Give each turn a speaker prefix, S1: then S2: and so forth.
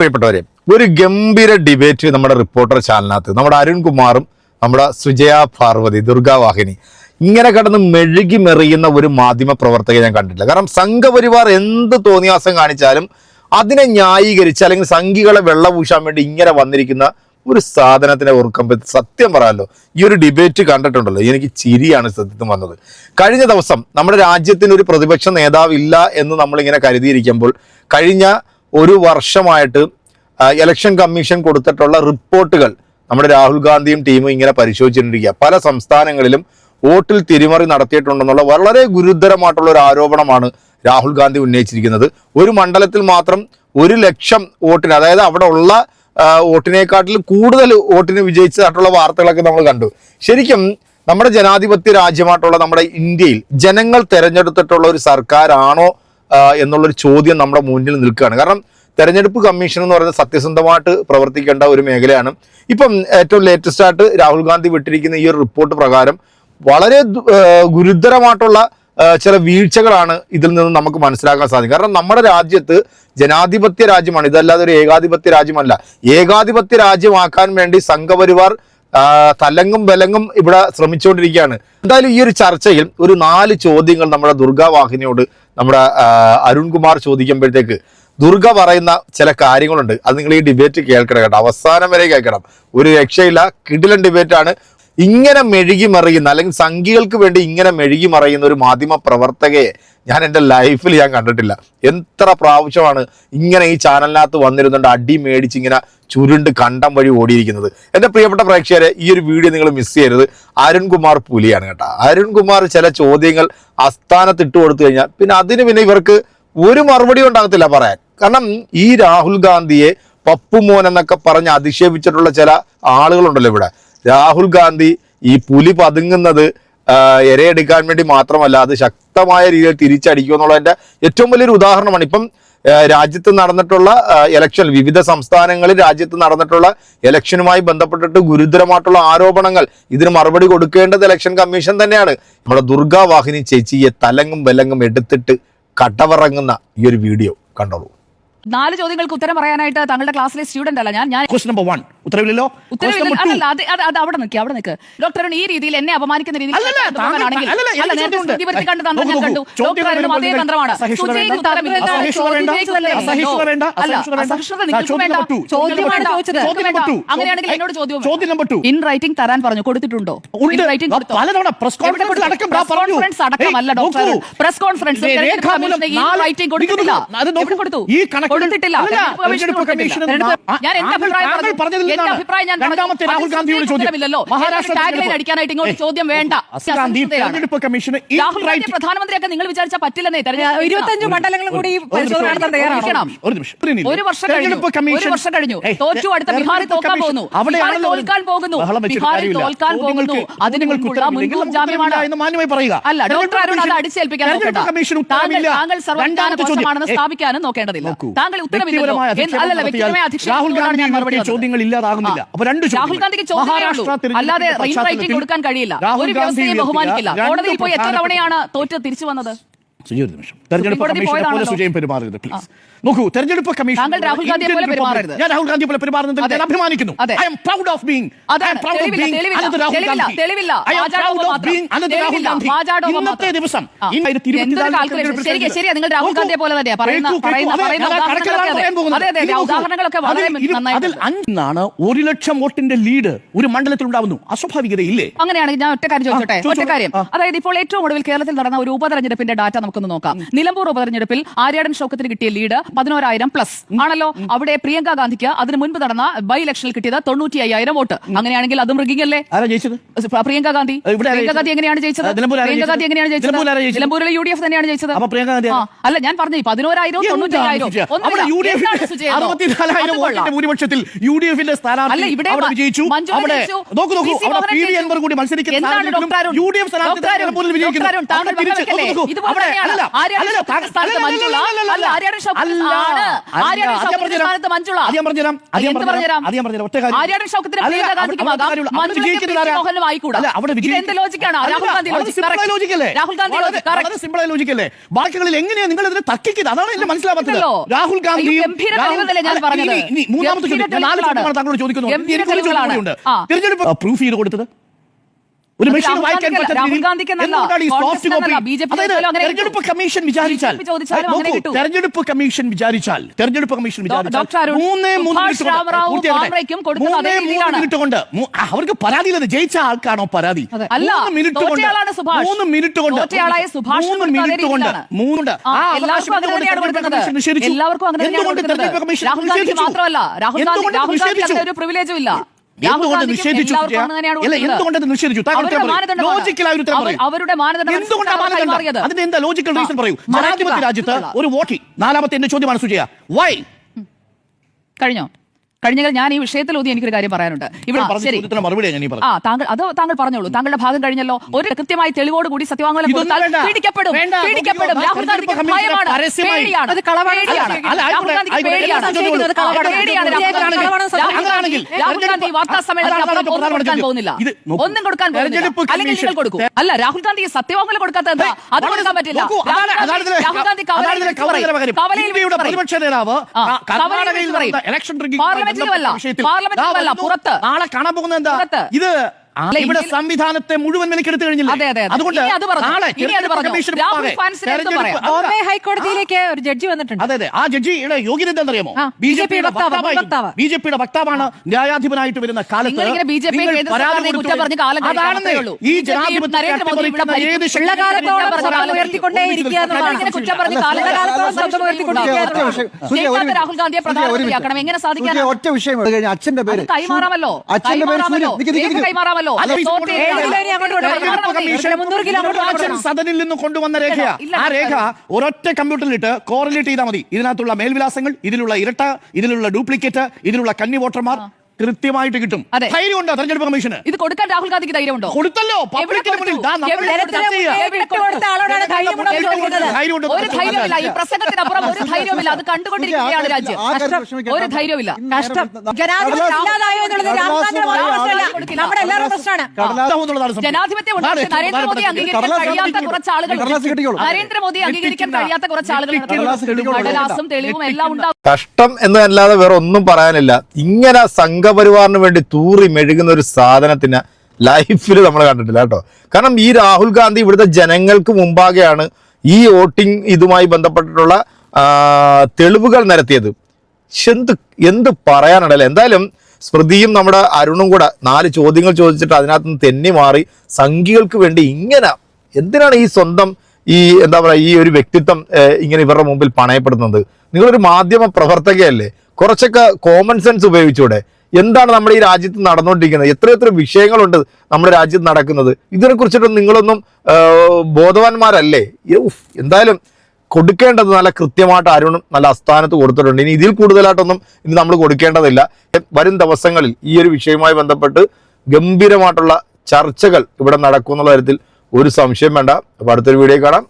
S1: പ്രിയപ്പെട്ടവരെ ഒരു ഗംഭീര ഡിബേറ്റ് നമ്മുടെ റിപ്പോർട്ടർ ചാനലിനകത്ത് നമ്മുടെ അരുൺകുമാറും നമ്മുടെ സുജയ പാർവതി ദുർഗാവാഹിനി ഇങ്ങനെ കടന്ന് മെഴുകി മെറിയുന്ന ഒരു മാധ്യമ പ്രവർത്തകയെ ഞാൻ കണ്ടിട്ടില്ല. കാരണം സംഘപരിവാർ എന്ത് തോന്നിയാസം കാണിച്ചാലും അതിനെ ന്യായീകരിച്ച് അല്ലെങ്കിൽ സംഘികളെ വെള്ളപൂശാൻ വേണ്ടി ഇങ്ങനെ വന്നിരിക്കുന്ന ഒരു സാധനത്തിനെ ഓർക്കുമ്പോൾ സത്യം പറയാമല്ലോ ഈ ഒരു ഡിബേറ്റ് കണ്ടിട്ടുണ്ടല്ലോ. എനിക്ക് ചിരിയാണ് സത്യത്തിൽ വന്നത്. കഴിഞ്ഞ ദിവസം നമ്മുടെ രാജ്യത്തിന് ഒരു പ്രതിപക്ഷ നേതാവില്ല എന്ന് നമ്മളിങ്ങനെ കരുതിയിരിക്കുമ്പോൾ കഴിഞ്ഞ ഒരു വർഷമായിട്ട് ഇലക്ഷൻ കമ്മീഷൻ കൊടുത്തിട്ടുള്ള റിപ്പോർട്ടുകൾ നമ്മുടെ രാഹുൽ ഗാന്ധിയും ടീമും ഇങ്ങനെ പരിശോധിച്ചിട്ടിരിക്കുക. പല സംസ്ഥാനങ്ങളിലും വോട്ടിൽ തിരിമറി നടത്തിയിട്ടുണ്ടെന്നുള്ള വളരെ ഗുരുതരമായിട്ടുള്ള ഒരു ആരോപണമാണ് രാഹുൽ ഗാന്ധി ഉന്നയിച്ചിരിക്കുന്നത്. ഒരു മണ്ഡലത്തിൽ മാത്രം ഒരു ലക്ഷം വോട്ടിന് അതായത് അവിടെ ഉള്ള ആ, കൂടുതൽ വോട്ടിന് വിജയിച്ചതായിട്ടുള്ള വാർത്തകളൊക്കെ നമ്മൾ കണ്ടു. ശരിക്കും നമ്മുടെ ജനാധിപത്യ രാജ്യമായിട്ടുള്ള നമ്മുടെ ഇന്ത്യയിൽ ജനങ്ങൾ തിരഞ്ഞെടുത്തിട്ടുള്ള ഒരു സർക്കാരാണോ എന്നുള്ളൊരു ചോദ്യം നമ്മുടെ മുന്നിൽ നിൽക്കുകയാണ്. കാരണം തെരഞ്ഞെടുപ്പ് കമ്മീഷൻ എന്ന് പറയുന്നത് സത്യസന്ധമായിട്ട് പ്രവർത്തിക്കേണ്ട ഒരു മേഖലയാണ്. ഇപ്പം ഏറ്റവും ലേറ്റസ്റ്റ് ആയിട്ട് രാഹുൽ ഗാന്ധി വിട്ടിരിക്കുന്ന ഈ ഒരു റിപ്പോർട്ട് പ്രകാരം വളരെ ഗുരുതരമായിട്ടുള്ള ചില വീഴ്ചകളാണ് ഇതിൽ നിന്ന് നമുക്ക് മനസ്സിലാക്കാൻ സാധിക്കും. കാരണം നമ്മുടെ രാജ്യത്ത് ജനാധിപത്യ രാജ്യമാണ്. ഇതല്ലാതെ ഒരു ഏകാധിപത്യ രാജ്യമല്ല. ഏകാധിപത്യ രാജ്യമാക്കാൻ വേണ്ടി സംഘപരിവാർ തലങ്ങും വിലങ്ങും ഇവിടെ ശ്രമിച്ചുകൊണ്ടിരിക്കുകയാണ്. എന്തായാലും ഈ ഒരു ചർച്ചയിൽ ഒരു നാല് ചോദ്യങ്ങൾ നമ്മുടെ ദുർഗാവാഹിനിയോട് നമ്മുടെ അരുൺകുമാർ ചോദിക്കുമ്പോഴത്തേക്ക് ദുർഗ പറയുന്ന ചില കാര്യങ്ങളുണ്ട്. അത് നിങ്ങൾ ഈ ഡിബേറ്റ് കേൾക്കണം കേട്ടോ. അവസാനം വരെ കേൾക്കണം. ഒരു രക്ഷയില്ല. കിടിലൻ ഡിബേറ്റാണ് ഇങ്ങനെ മെഴുകി മറിയുന്ന അല്ലെങ്കിൽ സംഘികൾക്ക് വേണ്ടി ഇങ്ങനെ മെഴുകി മറിയുന്ന ഒരു മാധ്യമ പ്രവർത്തകയെ ഞാൻ എന്റെ ലൈഫിൽ ഞാൻ കണ്ടിട്ടില്ല. എത്ര പ്രാവശ്യമാണ് ഇങ്ങനെ ഈ ചാനലിനകത്ത് വന്നിരുന്നുണ്ട് അടി മേടിച്ച് ഇങ്ങനെ ചുരുണ്ട് കണ്ടം വഴി ഓടിയിരിക്കുന്നത്. എന്റെ പ്രിയപ്പെട്ട പ്രേക്ഷകരെ ഈ ഒരു വീഡിയോ നിങ്ങൾ മിസ് ചെയ്യരുത്. അരുൺകുമാർ പുലിയാണ് കേട്ടോ. അരുൺകുമാർ ചില ചോദ്യങ്ങൾ അസ്ഥാനത്ത് ഇട്ട് കൊടുത്തു കഴിഞ്ഞാൽ പിന്നെ അതിന് പിന്നെ ഇവർക്ക് ഒരു മറുപടി ഉണ്ടാകത്തില്ല പറയാൻ. കാരണം ഈ രാഹുൽ ഗാന്ധിയെ പപ്പുമോൻ എന്നൊക്കെ പറഞ്ഞ് അധിക്ഷേപിച്ചിട്ടുള്ള ചില ആളുകളുണ്ടല്ലോ ഇവിടെ. രാഹുൽ ഗാന്ധി ഈ പുലി പതുങ്ങുന്നത് എരയെടുക്കാൻ വേണ്ടി മാത്രമല്ല അത് ശക്തമായ രീതിയിൽ തിരിച്ചടിക്കും എന്നുള്ളതിന്റെ ഏറ്റവും വലിയൊരു ഉദാഹരണമാണ്. ഇപ്പം രാജ്യത്ത് നടന്നിട്ടുള്ള ഇലക്ഷൻ വിവിധ സംസ്ഥാനങ്ങളിൽ രാജ്യത്ത് നടന്നിട്ടുള്ള ഇലക്ഷനുമായി ബന്ധപ്പെട്ടിട്ട് ഗുരുതരമായിട്ടുള്ള ആരോപണങ്ങൾ ഇതിന് മറുപടി കൊടുക്കേണ്ടത് ഇലക്ഷൻ കമ്മീഷൻ തന്നെയാണ്. നമ്മുടെ ദുർഗാ വാഹിനി ചേച്ചിയെ തലങ്ങും വിലങ്ങും എടുത്തിട്ട് കട്ടവറങ്ങുന്ന ഈ ഒരു വീഡിയോ കണ്ടോളൂ.
S2: നാല് ചോദ്യങ്ങൾക്ക് ഉത്തരം പറയാനായിട്ട് താങ്കളുടെ ക്ലാസ്സിലെ സ്റ്റുഡന്റ് അല്ല ഞാൻ. ഞാൻ
S3: ക്വസ്റ്റ് നമ്പർ വൺ ഉത്തരവില്ലല്ലോ?
S2: ഉത്തരവില്ല. അത് അത് അവിടെ നിൽക്കി അവിടെ നിൽക്ക് ഡോക്ടർ ഈ രീതിയിൽ എന്നെ അപമാനിക്കുന്ന രീതിയിൽ കണ്ടു തന്ത്രം ഞാൻ കണ്ടു. അതേ തന്ത്രമാണ്.
S3: ചോദ്യം.
S2: അങ്ങനെയാണെങ്കിൽ എന്നോട്. ഇൻ റൈറ്റിംഗ് തരാൻ പറഞ്ഞു കൊടുത്തിട്ടുണ്ടോ?
S3: പ്രസ്
S2: കോൺഫറൻസ് അടക്കമല്ല ഡോക്ടർ പ്രസ് കോൺഫറൻസ് കൊടുത്തു?
S3: ഈ കണക്കുകൾ-
S2: കൊടുത്തിട്ടില്ല. തെരഞ്ഞെടുപ്പ് കമ്മീഷൻ ഞാൻ എന്റെ അഭിപ്രായം.
S3: രണ്ടാമത്തെ രാഹുൽ ഗാന്ധിയോട്
S2: ടാഗ്ലൈൻ അടിക്കാനായിട്ട് ഇങ്ങോട്ട് ചോദ്യം വേണ്ട.
S3: തെരഞ്ഞെടുപ്പ്
S2: രാഹുൽ ഗാന്ധി പ്രധാനമന്ത്രിയൊക്കെ നിങ്ങൾ വിചാരിച്ചാൽ പറ്റില്ലെന്നേ. തെരഞ്ഞെടുപ്പ്
S4: ഇരുപത്തഞ്ച് മണ്ഡലങ്ങളും കൂടി
S3: ഒരു
S2: വർഷം കഴിഞ്ഞു. ഒരു വർഷം കഴിഞ്ഞു. തോറ്റു അടുത്ത ബിഹാറിൽ തോക്കാൻ പോകുന്നു. ബിഹാറിൽ തോൽക്കാൻ പോകുന്നു. ബിഹാറിൽ. തോൽക്കാൻ പോകുന്നു. അതിന് മുൻകൂർ ജാമ്യമാണ്.
S3: പറയുക.
S2: അല്ല ഡോക്ടർ അരുൺ അത് അടിച്ചേൽപ്പിക്കാൻ താങ്കൾ
S3: സർവജ്ഞാന
S2: സ്ഥാപിക്കാനും നോക്കേണ്ടതില്ല
S3: നോക്കൂ.
S2: താങ്കൾ
S3: രാഹുൽ ഗാന്ധി നടത്തിയ ചോദ്യങ്ങൾ ഇല്ലാതാകുന്നില്ല. അപ്പൊ രണ്ട്.
S2: രാഹുൽ ഗാന്ധിക്ക്
S3: തെരഞ്ഞെടുപ്പിന്റെ
S2: അല്ലാതെ കൊടുക്കാൻ കഴിയില്ല. ഒരു വ്യവസ്ഥയെ ബഹുമാനിക്കില്ല. കോടതിയിൽ പോയി എത്ര തവണയാണ് തോറ്റ് തിരിച്ചു വന്നത്?
S3: സുജയ് ഒരു നിമിഷം തെരഞ്ഞെടുപ്പ് കമ്മീഷനെ പോലെ. സുജയം പെരുമാറരുത് പ്ലീസ്. നോക്കൂ തെരഞ്ഞെടുപ്പ് കമ്മീഷൻ
S2: രാഹുൽ
S3: ഞാൻ രാഹുൽ ഗാന്ധിയെ പോലെ
S2: പെരുമാറുന്നത്
S3: ഞാൻ അഭിമാനിക്കുന്നു. I am proud of being ഇന്നത്തെ. ദിവസം. അഞ്ചാണ് ഒരു ലക്ഷം വോട്ടിന്റെ ലീഡ് ഒരു മണ്ഡലത്തിൽ ഉണ്ടാവുന്നു അസ്വാഭാവികതയില്ലേ?
S2: അങ്ങനെയാണെങ്കിൽ ഞാൻ ഒറ്റ കാര്യം ചോദിച്ചോട്ടെ? ഒറ്റ കാര്യം. അതായത് ഇപ്പോൾ ഏറ്റവും ഒടുവിൽ കേരളത്തിൽ നടന്ന ഒരു ഉപതെരഞ്ഞെടുപ്പിന്റെ ഡാറ്റ നമുക്കൊന്ന് നോക്കാം. നിലമ്പൂർ ഉപതെരഞ്ഞെടുപ്പിൽ ആര്യാടൻ ഷൗക്കത്തിന് കിട്ടിയ ലീഡ് പതിനോരായിരം പ്ലസ്. ആണല്ലോ? അവിടെ പ്രിയങ്ക ഗാന്ധിക്ക് അതിന് മുൻപ് നടന്ന ബൈ ഇലക്ഷനിൽ കിട്ടിയത് തൊണ്ണൂറ്റി അയ്യായിരം വോട്ട്. അങ്ങനെയാണെങ്കിൽ അത് മൃഗിംഗ് അല്ലേ പ്രിയങ്ക ഗാന്ധി.
S3: ഇവിടെ
S2: പ്രിയങ്ക ഗാന്ധി എങ്ങനെയാണ് ജയിച്ചത്? പ്രിയങ്ക ഗാന്ധി എങ്ങനെയാണ് ജയിച്ചത്? നിലമ്പൂരിലെ യു ഡി എഫ് തന്നെയാണ് ജയിച്ചത്? അല്ല ഞാൻ പറഞ്ഞു പതിനോരായിരവും തൊണ്ണൂറ്റി അയ്യായിരം
S3: അവിടെ യു ഡി എഫിന്റെ അറുപത്തിനാലായിരം വോട്ടിന്റെ ഭൂരിപക്ഷത്തിൽ യു ഡി എഫിന്റെ
S2: അല്ല,
S3: സ്ഥാനാർത്ഥി
S2: ഇവിടെ
S3: വിജയിച്ചു. അവിടെ
S2: ജയിച്ചു.
S3: നോക്കൂ നോക്കൂ.
S2: പി. സി.
S3: അവിടെ പി വി
S2: ജയിച്ചു.
S3: കൂടി മത്സരിക്കുന്ന
S2: എന്താണ് doctor Arun?
S3: U D F സ്ഥാനാർത്ഥി
S2: ഡോക്ടർ
S3: നിലമ്പൂരിൽ വിജയിക്കുന്നു. അല്ല,
S2: ആര്യാടൻ
S3: അല്ല,
S2: സ്ഥാനത്ത് മഞ്ജുള, ആര്യാടൻ ആണ്? ആര്യാടൻ. സ്ഥാനത്ത് മഞ്ജുള? എന്ത്
S3: പറഞ്ഞുതരാം
S2: ആര്യാടൻ ഷൗക്കത്തിന് പ്രിയങ്ക ഗാന്ധിക്കും ആകാം മഞ്ജുളയ്ക്ക്? മോഹനും ആയിക്കൂടാ ഇത് എന്ത് ലോജിക്കാണ് Rahul Gandhi logic? Rahul Gandhi logic correct.
S3: വളരെ സിമ്പിൾ ആയ ലോജിക് ബാക്കികളിൽ എങ്ങനെയാ നിങ്ങൾ ഇതിനെ തക്കിക്കുന്നത് അതാണ് എന്റെ മനസ്സിലാവാത്തത്. രാഹുൽ ഗാന്ധി
S2: അയ്യോ, ഗംഭീര തെളിവുകളല്ലേ ഞാൻ പറഞ്ഞത്.
S3: മൂന്നാമത്തെ താങ്കളോട്
S2: ആ.
S3: തിരഞ്ഞെടുപ്പ് പ്രൂഫ് ചെയ്ത് കൊടുത്തത്? ഒരു മെഷീൻ വായിക്കാൻ തെരഞ്ഞെടുപ്പ് കമ്മീഷൻ വിചാരിച്ചാൽ. തെരഞ്ഞെടുപ്പ് കമ്മീഷൻ വിചാരിച്ചാൽ തെരഞ്ഞെടുപ്പ് കമ്മീഷൻ വിചാരിച്ചാൽ മൂന്നേ മൂന്ന് മിനിറ്റ് കൊണ്ട് അവർക്ക് പരാതിയില്ലത് ജയിച്ച ആൾക്കാണോ പരാതി? മൂന്ന് മിനിറ്റ് കൊണ്ട് മൂന്ന് മിനിറ്റ് കൊണ്ട് മൂന്ന് മിനിറ്റ് കൊണ്ട്. മൂന്നുണ്ട്
S2: എല്ലാവർക്കും അങ്ങനെ
S3: എന്തുകൊണ്ട്
S2: മാത്രമല്ല രാഹുൽ ഗാന്ധി ഒരു പ്രിവിലേജും ഇല്ല.
S3: എന്തുകൊണ്ട് നിഷേധിച്ചു. എന്തുകൊണ്ട് നിഷേധിച്ചു? ലോജിക്കലായ ഒരു
S2: അവരുടെ മാനദണ്ഡം?
S3: അതിന്റെ എന്താ ലോജിക്കൽ റീസൺ പറയൂ. ജനാധിപത്യ രാജ്യത്ത് ഒരു വോട്ടിംഗ് നാലാമത്തെ എന്റെ ചോദ്യമാണ് സുജയ. വൈ
S2: കഴിഞ്ഞോ? കഴിഞ്ഞാൽ ഞാൻ ഈ വിഷയത്തിൽ ഊതി എനിക്കൊരു കാര്യം പറയാനുണ്ട്. ഇവിടെ ശരി. ആ താങ്കൾ അത് താങ്കൾ പറഞ്ഞോളൂ. താങ്കളുടെ ഭാഗം കഴിഞ്ഞല്ലോ. ഒരു കൃത്യമായി തെളിവോട് കൂടി സത്യവാങ്മൂലം കൊടുത്താൽ
S3: വേണ്ട.
S2: പീഡിക്കപ്പെടും പീഡിക്കപ്പെടും രാഹുൽ ഗാന്ധിക്ക് ഭയമാണ്.
S3: പരസ്യമായി-
S2: പേടിയാണ്.
S4: അത്
S3: കളവാടിയാണ്
S2: രാഹുൽ ഗാന്ധിക്ക് പേടിയാണ്. രാഹുൽ ഗാന്ധി. വാർത്താ സമ്മേളനത്തിൽ ഒന്നും കൊടുക്കാൻ. പോകുന്നില്ല. ഒന്നും കൊടുക്കാൻ പോകുന്നില്ല.
S3: തെരഞ്ഞെടുപ്പ്
S2: അല്ലെങ്കിൽ നിങ്ങൾ കൊടുക്കൂ. അല്ല രാഹുൽ ഗാന്ധി സത്യവാങ്മൂലം കൊടുക്കാത്ത എന്താ? അത് കൊടുക്കാൻ പറ്റില്ല. രാഹുൽ ഗാന്ധി- കവലയിൽ കവലയിൽ പാർലമെന്റിലുമല്ല. പാർലമെന്റിലുമല്ല, പുറത്ത്.
S3: നാളെ കാണാൻ പോകുന്നത് എന്താ? ഇത് ഇവിടെ സംവിധാനത്തെ മുഴുവൻ വിലക്കെടുത്ത് കഴിഞ്ഞില്ല?
S4: ബോംബെ ഹൈക്കോടതിയിലേക്ക് ഒരു ജഡ്ജി വന്നിട്ടുണ്ട്.
S3: അതെ അതെ. ആ ജഡ്ജിയുടെ യോഗ്യത എന്താണെന്നറിയാമോ ബി ജെ പിയുടെ. ബി ജെ പിയുടെ വക്താവാണ് ന്യായാധിപനായിട്ട് വരുന്ന കാലത്ത്. ഈ.
S2: രാഹുൽ ഗാന്ധിയെ
S5: സുജയ,
S2: പ്രധാനമന്ത്രിയാക്കണം എങ്ങനെ
S5: ഒറ്റ വിഷയം അച്ഛന്റെ പേര്
S2: കൈമാറാമല്ലോ
S5: അച്ഛന്റെ പേര്.
S2: കൈമാറാമല്ലോ. കൈമാറാമല്ലോ
S4: മുന്നൂറ്
S3: സദനിൽ നിന്ന് കൊണ്ടുവന്ന രേഖയാ. ആ രേഖ ഒരൊറ്റ കമ്പ്യൂട്ടറിലിട്ട് കോറിലേറ്റ് ചെയ്താൽ മതി. ഇതിനകത്തുള്ള മേൽവിലാസങ്ങൾ ഇതിലുള്ള ഇരട്ട ഇതിലുള്ള ഡ്യൂപ്ലിക്കേറ്റ് ഇതിലുള്ള കന്നി വോട്ടർമാർ കൃത്യമായിട്ട് കിട്ടും.
S2: ധൈര്യം
S3: ധൈര്യമുണ്ടോ തെരഞ്ഞെടുപ്പ് കമ്മീഷന്?
S2: ഇത് കൊടുക്കാൻ രാഹുൽ ഗാന്ധിക്ക് ധൈര്യമുണ്ടോ?
S3: കൊടുത്തല്ലോ. പബ്ലിക്കിന് മുന്നിൽ.
S2: ഒരു ധൈര്യമില്ല. ഈ പ്രസംഗത്തിനപ്പുറം ഒരു ധൈര്യമില്ല. അത് കണ്ടുകൊണ്ടിരിക്കുകയാണ് രാജ്യം. ഒരു ധൈര്യമില്ല.
S4: കഷ്ടം. നമ്മുടെ എല്ലാവരുടെ പ്രശ്നമാണ്.
S2: ജനാധിപത്യം ഉണ്ട്. പക്ഷേ നരേന്ദ്രമോദി അംഗീകരിക്കാൻ കഴിയാത്ത കുറച്ച് ആളുകൾ. നരേന്ദ്രമോദി അംഗീകരിക്കാൻ കഴിയാത്ത കുറച്ച് ആളുകൾ
S3: കടലാസും
S2: തെളിവും എല്ലാം ഉണ്ടാവും
S1: കഷ്ടം എന്നല്ലാതെ വേറെ ഒന്നും പറയാനില്ല. ഇങ്ങനെ സംഘപരിവാറിന് വേണ്ടി തൂറി മെഴുകുന്ന ഒരു സാധനത്തിന് ലൈഫിൽ നമ്മൾ കണ്ടിട്ടില്ല കേട്ടോ. കാരണം ഈ രാഹുൽ ഗാന്ധി ഇവിടുത്തെ ജനങ്ങൾക്ക് മുമ്പാകെയാണ് ഈ വോട്ടിംഗ് ഇതുമായി ബന്ധപ്പെട്ടിട്ടുള്ള തെളിവുകൾ നിരത്തിയത്. എന്ത് എന്ത് പറയാനുണ്ടല്ലേ എന്തായാലും സ്മൃതിയും നമ്മുടെ അരുണും കൂടെ നാല് ചോദ്യങ്ങൾ ചോദിച്ചിട്ട് അതിനകത്ത് നിന്ന് തെന്നി മാറി സംഖ്യകൾക്ക് വേണ്ടി ഇങ്ങനെ എന്തിനാണ് ഈ സ്വന്തം ഈ എന്താ പറയുക ഈ ഒരു വ്യക്തിത്വം ഇങ്ങനെ ഇവരുടെ മുമ്പിൽ പണയപ്പെടുന്നത്. നിങ്ങളൊരു മാധ്യമ പ്രവർത്തകയല്ലേ? കുറച്ചൊക്കെ കോമൺ സെൻസ് ഉപയോഗിച്ചൂടെ. എന്താണ് നമ്മുടെ ഈ രാജ്യത്ത് നടന്നുകൊണ്ടിരിക്കുന്നത്? എത്ര എത്ര വിഷയങ്ങളുണ്ട് നമ്മുടെ രാജ്യത്ത് നടക്കുന്നത്. ഇതിനെ കുറിച്ചിട്ടൊന്നും നിങ്ങളൊന്നും ബോധവാന്മാരല്ലേ? എന്തായാലും കൊടുക്കേണ്ടത് നല്ല കൃത്യമായിട്ട് അരുണും നല്ല അസ്ഥാനത്ത് കൊടുത്തിട്ടുണ്ട്. ഇനി ഇതിൽ കൂടുതലായിട്ടൊന്നും ഇനി നമ്മൾ കൊടുക്കേണ്ടതില്ല. വരും ദിവസങ്ങളിൽ ഈ ഒരു വിഷയവുമായി ബന്ധപ്പെട്ട് ഗംഭീരമായിട്ടുള്ള ചർച്ചകൾ ഇവിടെ നടക്കും എന്നുള്ള കാര്യത്തിൽ ഒരു സംശയം വേണ്ട. അപ്പോൾ അടുത്തൊരു വീഡിയോ കാണാം.